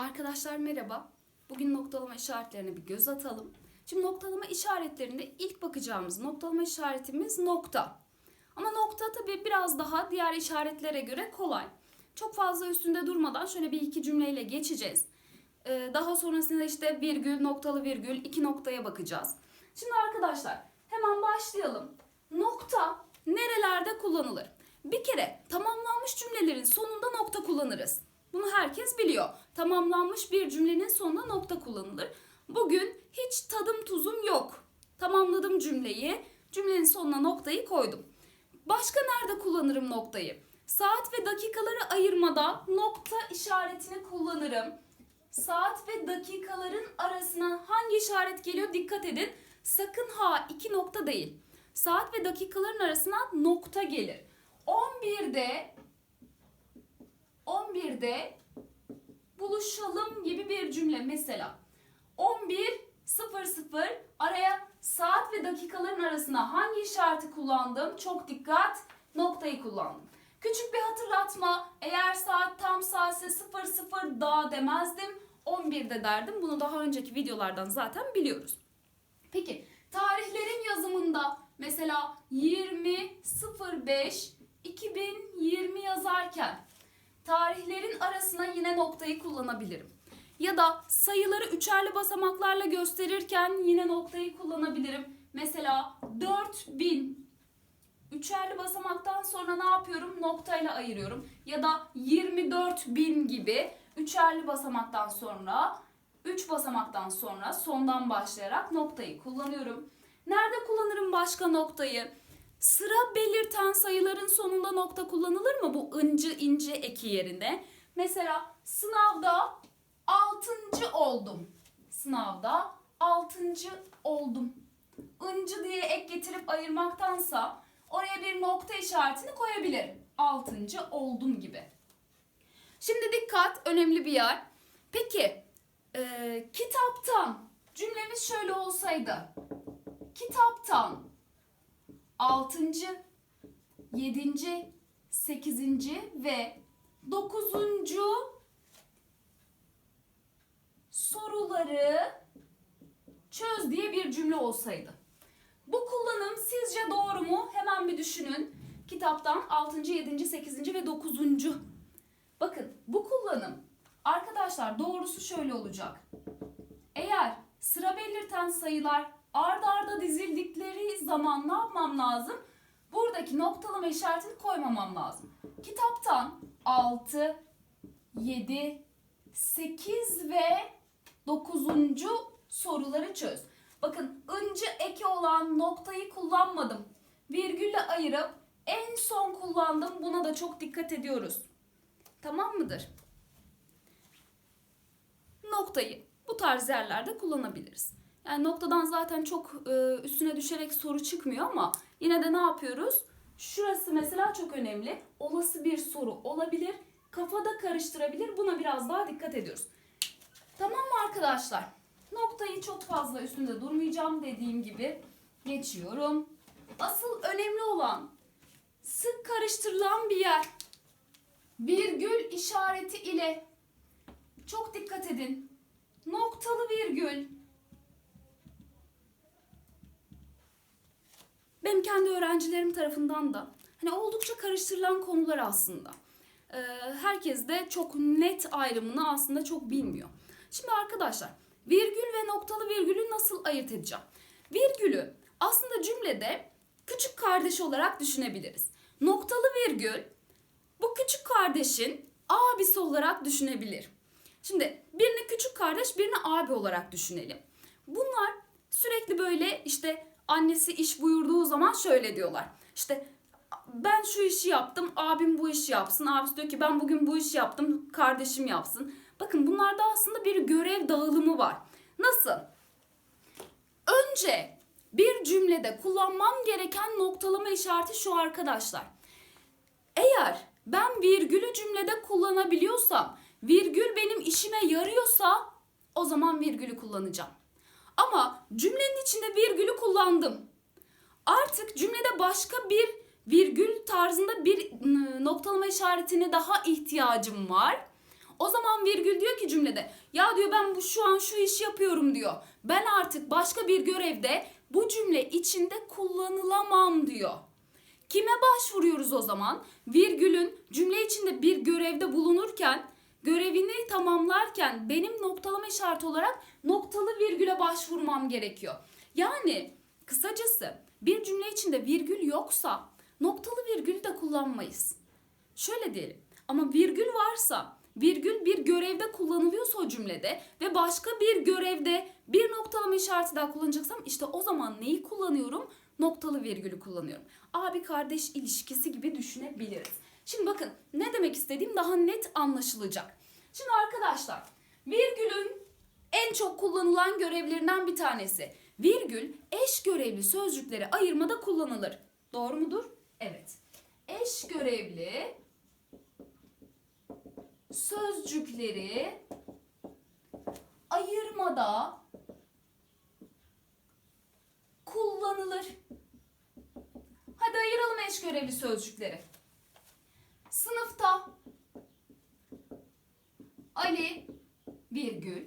Arkadaşlar merhaba. Bugün noktalama işaretlerine bir göz atalım. Şimdi noktalama işaretlerinde ilk bakacağımız noktalama işaretimiz nokta. Ama nokta tabii biraz daha diğer işaretlere göre kolay. Çok fazla üstünde durmadan şöyle bir iki cümleyle geçeceğiz. Ee, daha sonrasında işte virgül, noktalı virgül, iki noktaya bakacağız. Şimdi arkadaşlar hemen başlayalım. Nokta nerelerde kullanılır? Bir kere tamamlanmış cümlelerin sonunda nokta kullanırız. Bunu herkes biliyor. Tamamlanmış bir cümlenin sonunda nokta kullanılır. Bugün hiç tadım tuzum yok. Tamamladım cümleyi. Cümlenin sonuna noktayı koydum. Başka nerede kullanırım noktayı? Saat ve dakikaları ayırmada nokta işaretini kullanırım. Saat ve dakikaların arasına hangi işaret geliyor dikkat edin. Sakın ha iki nokta değil. Saat ve dakikaların arasına nokta gelir. 11'de 11'de buluşalım gibi bir cümle mesela. 11.00 araya saat ve dakikaların arasına hangi işareti kullandım? Çok dikkat noktayı kullandım. Küçük bir hatırlatma eğer saat tam saatse 00 daha demezdim 11'de derdim. Bunu daha önceki videolardan zaten biliyoruz. Peki tarihlerin yazımında mesela 20.05 2020 yazarken yine noktayı kullanabilirim. Ya da sayıları üçerli basamaklarla gösterirken yine noktayı kullanabilirim. Mesela 4000 üçerli basamaktan sonra ne yapıyorum? Noktayla ayırıyorum. Ya da 24.000 gibi üçerli basamaktan sonra 3 basamaktan sonra sondan başlayarak noktayı kullanıyorum. Nerede kullanırım başka noktayı? Sıra belirten sayıların sonunda nokta kullanılır mı bu ıncı inci eki yerine? Mesela sınavda 6. oldum. Sınavda 6. oldum. Incı diye ek getirip ayırmaktansa oraya bir nokta işaretini koyabilirim. 6. oldum gibi. Şimdi dikkat önemli bir yer. Peki e, kitaptan cümlemiz şöyle olsaydı. Kitaptan 6. 7. 8. ve 9. soruları çöz diye bir cümle olsaydı. Bu kullanım sizce doğru mu? Hemen bir düşünün. Kitaptan 6. 7. 8. ve 9. Bakın bu kullanım arkadaşlar doğrusu şöyle olacak. Eğer sıra belirten sayılar ard arda dizildikleri zaman ne yapmam lazım? Buradaki noktalama işaretini koymamam lazım. Kitaptan 6, 7, 8 ve 9. soruları çöz. Bakın ıncı eki olan noktayı kullanmadım. Virgülle ayırıp en son kullandım. Buna da çok dikkat ediyoruz. Tamam mıdır? Noktayı bu tarz yerlerde kullanabiliriz. Yani noktadan zaten çok e, üstüne düşerek soru çıkmıyor ama yine de ne yapıyoruz? Şurası mesela çok önemli. Olası bir soru olabilir. Kafada karıştırabilir. Buna biraz daha dikkat ediyoruz. Tamam mı arkadaşlar? Noktayı çok fazla üstünde durmayacağım dediğim gibi geçiyorum. Asıl önemli olan sık karıştırılan bir yer. Virgül işareti ile çok dikkat edin. Noktalı virgül. Benim kendi öğrencilerim tarafından da hani oldukça karıştırılan konular aslında. Ee, herkes de çok net ayrımını aslında çok bilmiyor. Şimdi arkadaşlar virgül ve noktalı virgülü nasıl ayırt edeceğim? Virgülü aslında cümlede küçük kardeş olarak düşünebiliriz. Noktalı virgül bu küçük kardeşin abisi olarak düşünebilir. Şimdi birini küçük kardeş, birini abi olarak düşünelim. Bunlar sürekli böyle işte annesi iş buyurduğu zaman şöyle diyorlar. İşte ben şu işi yaptım, abim bu işi yapsın. Abisi diyor ki ben bugün bu işi yaptım, kardeşim yapsın. Bakın bunlarda aslında bir görev dağılımı var. Nasıl? Önce bir cümlede kullanmam gereken noktalama işareti şu arkadaşlar. Eğer ben virgülü cümlede kullanabiliyorsam, virgül benim işime yarıyorsa o zaman virgülü kullanacağım. Ama cümlenin içinde virgülü kullandım. Artık cümlede başka bir virgül tarzında bir ıı, noktalama işaretine daha ihtiyacım var. O zaman virgül diyor ki cümlede ya diyor ben bu şu an şu işi yapıyorum diyor. Ben artık başka bir görevde bu cümle içinde kullanılamam diyor. Kime başvuruyoruz o zaman? Virgülün cümle içinde bir görevde bulunurken, görevini tamamlarken benim noktalama işareti olarak noktalı virgüle başvurmam gerekiyor. Yani kısacası bir cümle içinde virgül yoksa noktalı virgülü de kullanmayız. Şöyle diyelim ama virgül varsa virgül bir görevde kullanılıyorsa o cümlede ve başka bir görevde bir noktalama işareti daha kullanacaksam işte o zaman neyi kullanıyorum? Noktalı virgülü kullanıyorum. Abi kardeş ilişkisi gibi düşünebiliriz. Şimdi bakın ne demek istediğim daha net anlaşılacak. Şimdi arkadaşlar virgülün en çok kullanılan görevlerinden bir tanesi. Virgül eş görevli sözcükleri ayırmada kullanılır. Doğru mudur? Evet. Eş görevli sözcükleri ayırmada kullanılır. Hadi ayıralım eş görevli sözcükleri. Sınıfta Ali virgül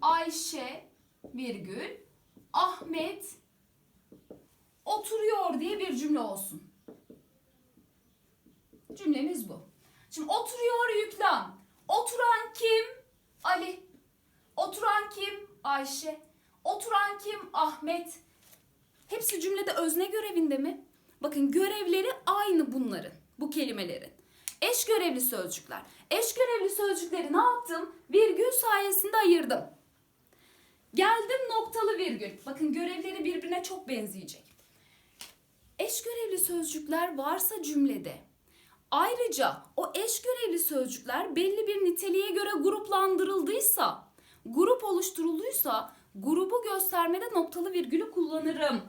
Ayşe virgül Ahmet oturuyor diye bir cümle olsun. Cümlemiz bu. Şimdi oturuyor yüklem. Oturan kim? Ali. Oturan kim? Ayşe. Oturan kim? Ahmet. Hepsi cümlede özne görevinde mi? Bakın görevleri aynı bunların, bu kelimelerin. Eş görevli sözcükler. Eş görevli sözcükleri ne yaptım? Virgül sayesinde ayırdım. Geldim noktalı virgül. Bakın görevleri birbirine çok benzeyecek. Eş görevli sözcükler varsa cümlede Ayrıca o eş görevli sözcükler belli bir niteliğe göre gruplandırıldıysa, grup oluşturulduysa grubu göstermede noktalı virgülü kullanırım.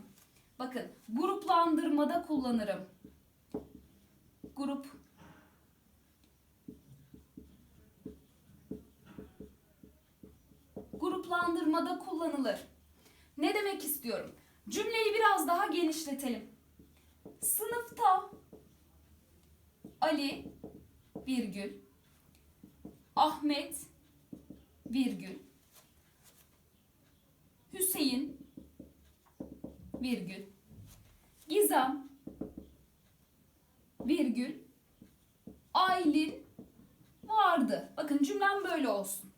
Bakın gruplandırmada kullanırım. Grup gruplandırmada kullanılır. Ne demek istiyorum? Cümleyi biraz daha genişletelim. Sınıfta Ali virgül Ahmet virgül Hüseyin virgül Gizem virgül Aylin vardı. Bakın cümlem böyle olsun.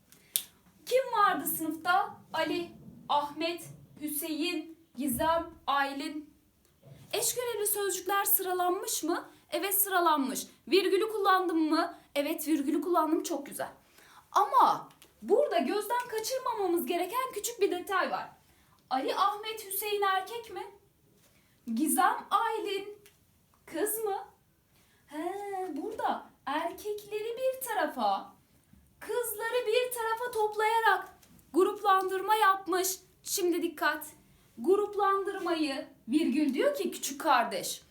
Kim vardı sınıfta? Ali, Ahmet, Hüseyin, Gizem, Aylin. Eş görevli sözcükler sıralanmış mı? Evet sıralanmış. Virgülü kullandım mı? Evet virgülü kullandım çok güzel. Ama burada gözden kaçırmamamız gereken küçük bir detay var. Ali, Ahmet, Hüseyin erkek mi? Gizem, Aylin kız mı? He, burada erkekleri bir tarafa, kızları bir tarafa toplayarak gruplandırma yapmış. Şimdi dikkat. Gruplandırmayı virgül diyor ki küçük kardeş.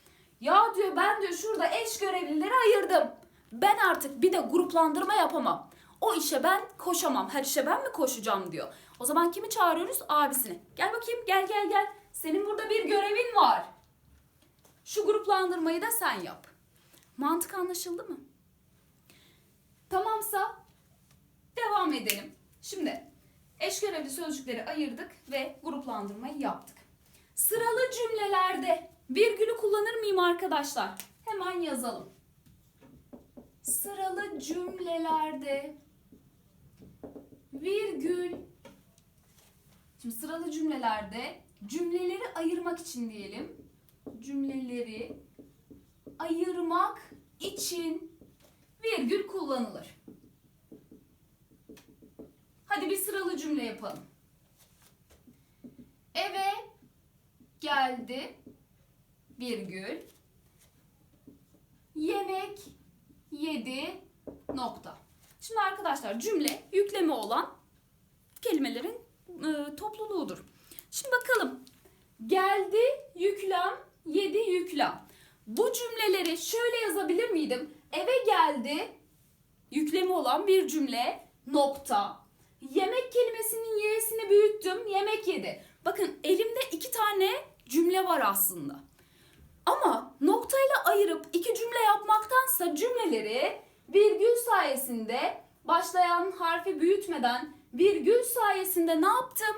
Ya diyor ben diyor şurada eş görevlileri ayırdım. Ben artık bir de gruplandırma yapamam. O işe ben koşamam. Her işe ben mi koşacağım diyor. O zaman kimi çağırıyoruz? Abisini. Gel bakayım gel gel gel. Senin burada bir görevin var. Şu gruplandırmayı da sen yap. Mantık anlaşıldı mı? Tamamsa devam edelim. Şimdi eş görevli sözcükleri ayırdık ve gruplandırmayı yaptık. Sıralı cümlelerde virgülü kullanır mıyım arkadaşlar? Hemen yazalım. Sıralı cümlelerde virgül Şimdi sıralı cümlelerde cümleleri ayırmak için diyelim. Cümleleri ayırmak için virgül kullanılır. Hadi bir sıralı cümle yapalım. Eve geldi virgül yemek yedi nokta. Şimdi arkadaşlar cümle yükleme olan kelimelerin e, topluluğudur. Şimdi bakalım. Geldi yüklem, yedi yüklem. Bu cümleleri şöyle yazabilir miydim? Eve geldi yüklemi olan bir cümle nokta. Yemek kelimesinin y'sini büyüttüm. Yemek yedi. Bakın elimde iki tane cümle var aslında. Ama noktayla ayırıp iki cümle yapmaktansa cümleleri virgül sayesinde başlayan harfi büyütmeden virgül sayesinde ne yaptım?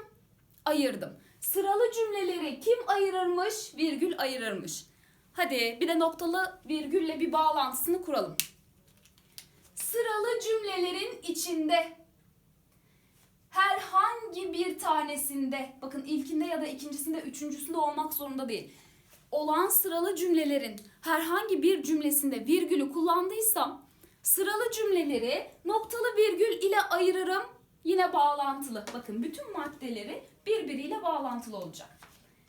Ayırdım. Sıralı cümleleri kim ayırırmış? Virgül ayırırmış. Hadi bir de noktalı virgülle bir bağlantısını kuralım. Sıralı cümlelerin içinde herhangi bir tanesinde bakın ilkinde ya da ikincisinde üçüncüsünde olmak zorunda değil. Olan sıralı cümlelerin herhangi bir cümlesinde virgülü kullandıysam sıralı cümleleri noktalı virgül ile ayırırım. Yine bağlantılı. Bakın bütün maddeleri birbiriyle bağlantılı olacak.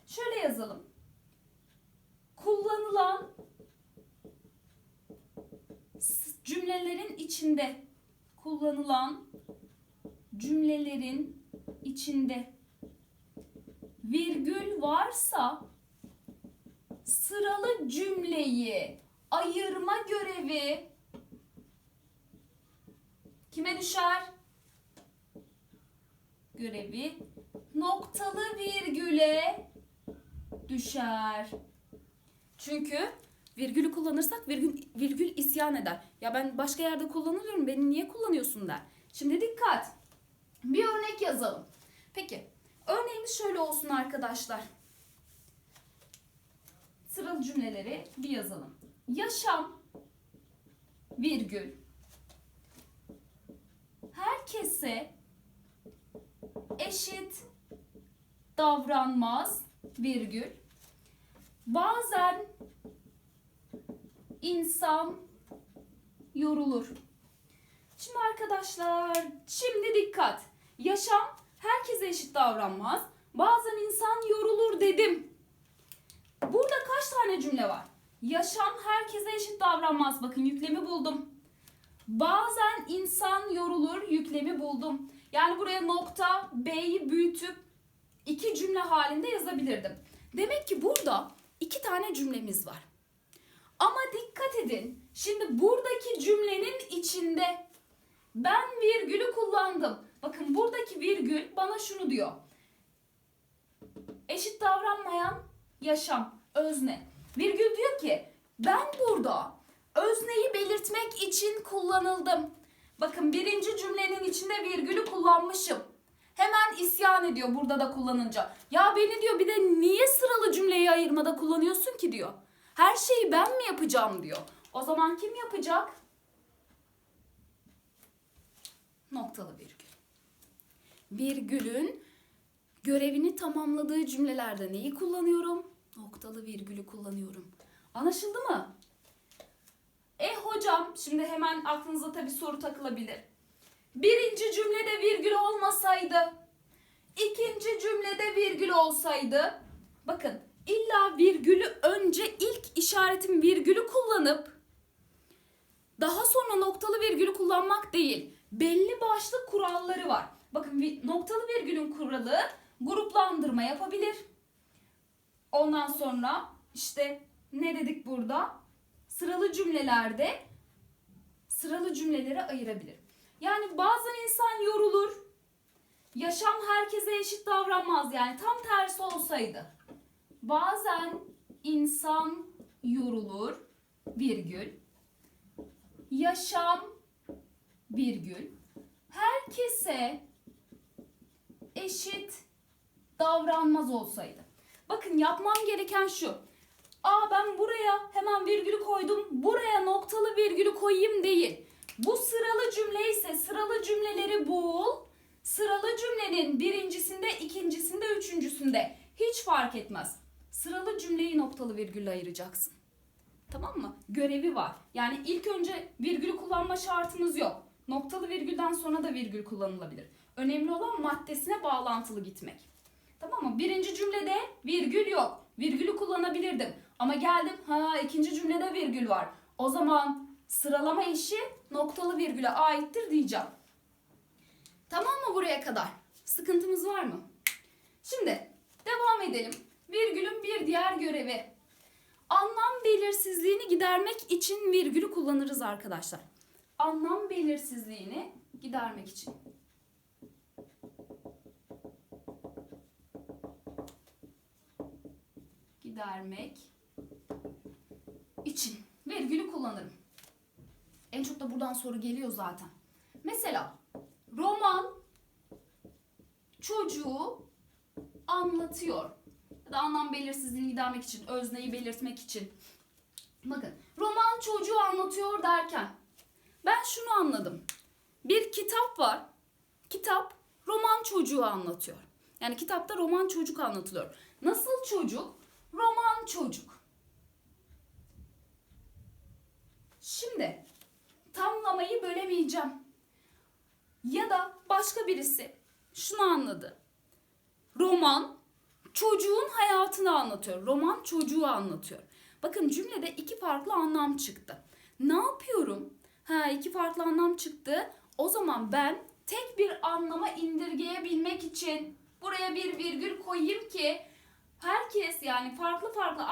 Şöyle yazalım. Kullanılan cümlelerin içinde kullanılan cümlelerin içinde virgül varsa sıralı cümleyi ayırma görevi kime düşer? Görevi noktalı virgüle düşer. Çünkü virgülü kullanırsak virgül, virgül isyan eder. Ya ben başka yerde kullanıyorum beni niye kullanıyorsun der. Şimdi dikkat. Bir örnek yazalım. Peki örneğimiz şöyle olsun arkadaşlar. Sıralı cümleleri bir yazalım. Yaşam virgül herkese eşit davranmaz virgül bazen insan yorulur. Şimdi arkadaşlar, şimdi dikkat. Yaşam herkese eşit davranmaz. Bazen insan yorulur dedim. Burada kaç tane cümle var? Yaşam herkese eşit davranmaz. Bakın yüklemi buldum. Bazen insan yorulur yüklemi buldum. Yani buraya nokta B'yi büyütüp iki cümle halinde yazabilirdim. Demek ki burada iki tane cümlemiz var. Ama dikkat edin. Şimdi buradaki cümlenin içinde ben virgülü kullandım. Bakın buradaki virgül bana şunu diyor. Eşit davranmayan yaşam, özne. Virgül diyor ki ben burada özneyi belirtmek için kullanıldım. Bakın birinci cümlenin içinde virgülü kullanmışım. Hemen isyan ediyor burada da kullanınca. Ya beni diyor bir de niye sıralı cümleyi ayırmada kullanıyorsun ki diyor. Her şeyi ben mi yapacağım diyor. O zaman kim yapacak? Noktalı virgül. Virgülün görevini tamamladığı cümlelerde neyi kullanıyorum? Noktalı virgülü kullanıyorum. Anlaşıldı mı? E hocam, şimdi hemen aklınıza tabii soru takılabilir. Birinci cümlede virgül olmasaydı, ikinci cümlede virgül olsaydı, bakın illa virgülü önce ilk işaretim virgülü kullanıp daha sonra noktalı virgülü kullanmak değil. Belli başlı kuralları var. Bakın noktalı virgülün kuralı gruplandırma yapabilir. Ondan sonra işte ne dedik burada? Sıralı cümlelerde sıralı cümleleri ayırabilir. Yani bazen insan yorulur. Yaşam herkese eşit davranmaz. Yani tam tersi olsaydı. Bazen insan yorulur virgül. Yaşam virgül. Herkese eşit davranmaz olsaydı. Bakın yapmam gereken şu. Aa ben buraya hemen virgülü koydum. Buraya noktalı virgülü koyayım değil. Bu sıralı cümle ise sıralı cümleleri bul. Sıralı cümlenin birincisinde, ikincisinde, üçüncüsünde hiç fark etmez. Sıralı cümleyi noktalı virgülle ayıracaksın. Tamam mı? Görevi var. Yani ilk önce virgülü kullanma şartımız yok. Noktalı virgülden sonra da virgül kullanılabilir. Önemli olan maddesine bağlantılı gitmek. Tamam mı? Birinci cümlede virgül yok. Virgülü kullanabilirdim. Ama geldim ha ikinci cümlede virgül var. O zaman sıralama işi noktalı virgüle aittir diyeceğim. Tamam mı buraya kadar? Sıkıntımız var mı? Şimdi devam edelim. Virgülün bir diğer görevi. Anlam belirsizliğini gidermek için virgülü kullanırız arkadaşlar. Anlam belirsizliğini gidermek için. Gidermek için virgülü kullanırım. En çok da buradan soru geliyor zaten. Mesela roman çocuğu anlatıyor. Ya da anlam belirsizliğini gidermek için, özneyi belirtmek için. Bakın roman çocuğu anlatıyor derken ben şunu anladım. Bir kitap var. Kitap roman çocuğu anlatıyor. Yani kitapta roman çocuk anlatılıyor. Nasıl çocuk? Roman çocuk. Şimdi tamlamayı bölemeyeceğim. Ya da başka birisi şunu anladı. Roman çocuğun hayatını anlatıyor. Roman çocuğu anlatıyor. Bakın cümlede iki farklı anlam çıktı. Ne yapıyorum? Ha iki farklı anlam çıktı. O zaman ben tek bir anlama indirgeyebilmek için buraya bir virgül koyayım ki herkes yani farklı farklı